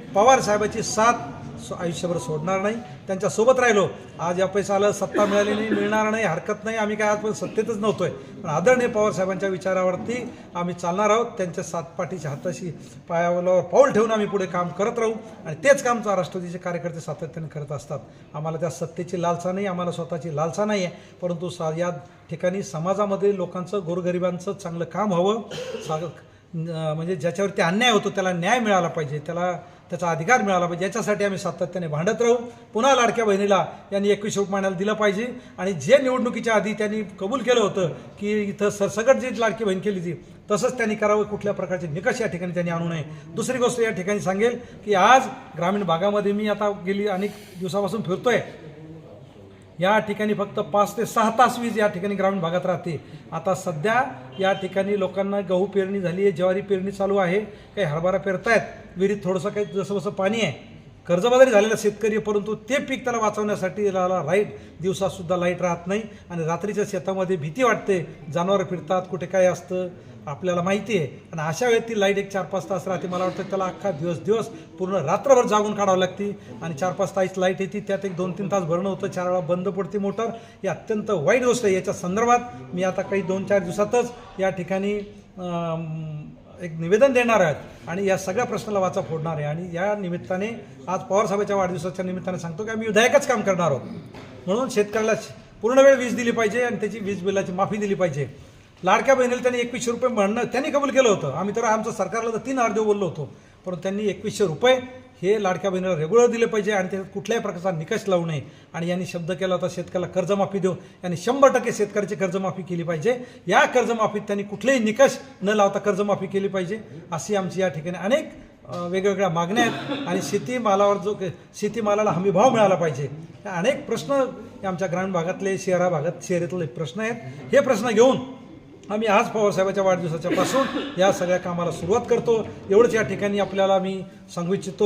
पवार साहेबाची साथ आयुष्यभर सोडणार नाही. त्यांच्यासोबत राहिलो. आज या पैसा आलं सत्ता मिळाली नाही मिळणार नाही हरकत नाही. आम्ही काय आजपर्यंत सत्तेतच नव्हतोय. पण आदरणीय पवार साहेबांच्या विचारावरती आम्ही चालणार आहोत. त्यांच्या सातपाठीच्या हाताशी पायावर पाऊल ठेवून आम्ही पुढे काम करत राहू. आणि तेच काम राष्ट्रवादीचे कार्यकर्ते सातत्याने करत असतात. आम्हाला त्या सत्तेची लालसा नाही आम्हाला स्वतःची लालसा नाही आहे परंतु सा या ठिकाणी समाजामध्ये लोकांचं गोरगरिबांचं चांगलं काम हवं. सा म्हणजे ज्याच्यावरती अन्याय होतो त्याला न्याय मिळाला पाहिजे त्याला त्याचा अधिकार मिळाला पाहिजे याच्यासाठी आम्ही सातत्याने भांडत राहू. पुन्हा लाडक्या बहिणीला यांनी एकवीस रुपयाला दिलं पाहिजे. आणि जे निवडणुकीच्या आधी त्यांनी कबूल केलं होतं की इथं सरसकट जी लाडकी बहीण केली ती तसंच त्यांनी करावं कुठल्या प्रकारचे निकष या ठिकाणी त्यांनी आणू नये. दुसरी गोष्ट या ठिकाणी सांगेल की आज ग्रामीण भागामध्ये मी आता गेली अनेक दिवसापासून फिरतोय. या ठिकाणी फक्त पाच ते सहा तास वीज या ठिकाणी ग्रामीण भागात राहते. आता सध्या या ठिकाणी लोकांना गहू पेरणी झाली आहे ज्वारी पेरणी चालू आहे. काही हरभरा पेरतायत. विहिरीत थोडंसं काही जसं जसं पाणी आहे कर्जबाजारी झालेला शेतकरी आहे, परंतु ते पीक त्याला वाचवण्यासाठी त्याला लाइट दिवसातसुद्धा लाइट राहत नाही आणि रात्रीच्या शेतामध्ये भीती वाटते जनावरं फिरतात कुठे काय असतं आपल्याला माहिती आहे. आणि अशा वेळेत ती लाइट एक चार पाच तास राहते. मला वाटतं त्याला अख्खा दिवस दिवस पूर्ण रात्रभर जागून काढावं लागते. आणि चार पाच तास लाइट येते त्यात एक दोन तीन तास भरणं होतं चार वेळा बंद पडते मोटर. ही अत्यंत वाईट गोष्ट आहे. याच्या संदर्भात मी आता काही दोन चार दिवसातच या ठिकाणी एक निवेदन देणार आहेत आणि या सगळ्या प्रश्नाला वाचा फोडणार आहे. आणि या निमित्ताने आज पवारसाहेबाच्या वाढदिवसाच्या निमित्ताने सांगतो की आम्ही विधायकच काम करणार आहोत. म्हणून शेतकऱ्याला पूर्ण वेळ वीज दिली पाहिजे आणि त्याची वीज बिलाची माफी दिली पाहिजे. लाडक्या बहिणीला त्यांनी एकवीसशे रुपये म्हणणं त्यांनी कबूल केलं होतं. आम्ही तर आमचं सरकारला तर तीन अर्धे बोललो होतो. परंतु त्यांनी एकवीसशे रुपये हे लाडक्या बहिणीला रेग्युलर दिले पाहिजे आणि त्याच्यात कुठल्याही प्रकारचा निकष लावू नये. आणि यांनी शब्द केला होता शेतकऱ्याला कर्जमाफी देऊ. यांनी शंभर टक्के शेतकऱ्याची कर्जमाफी केली पाहिजे. या कर्जमाफीत त्यांनी कुठलेही निकष न लावता कर्जमाफी केली पाहिजे अशी आमची या ठिकाणी अनेक वेगवेगळ्या मागण्या आहेत. आणि शेतीमालावर जो के- शेतीमालाला हमीभाव मिळाला पाहिजे. अनेक प्रश्न आमच्या ग्रामीण भागातले शहरा भागात शहरातले प्रश्न आहेत. हे प्रश्न घेऊन आम्ही आज पवारसाहेबाच्या वाढदिवसाच्या पासून या सगळ्या कामाला सुरुवात करतो. एवढंच या ठिकाणी आपल्याला मी सांगू इच्छितो.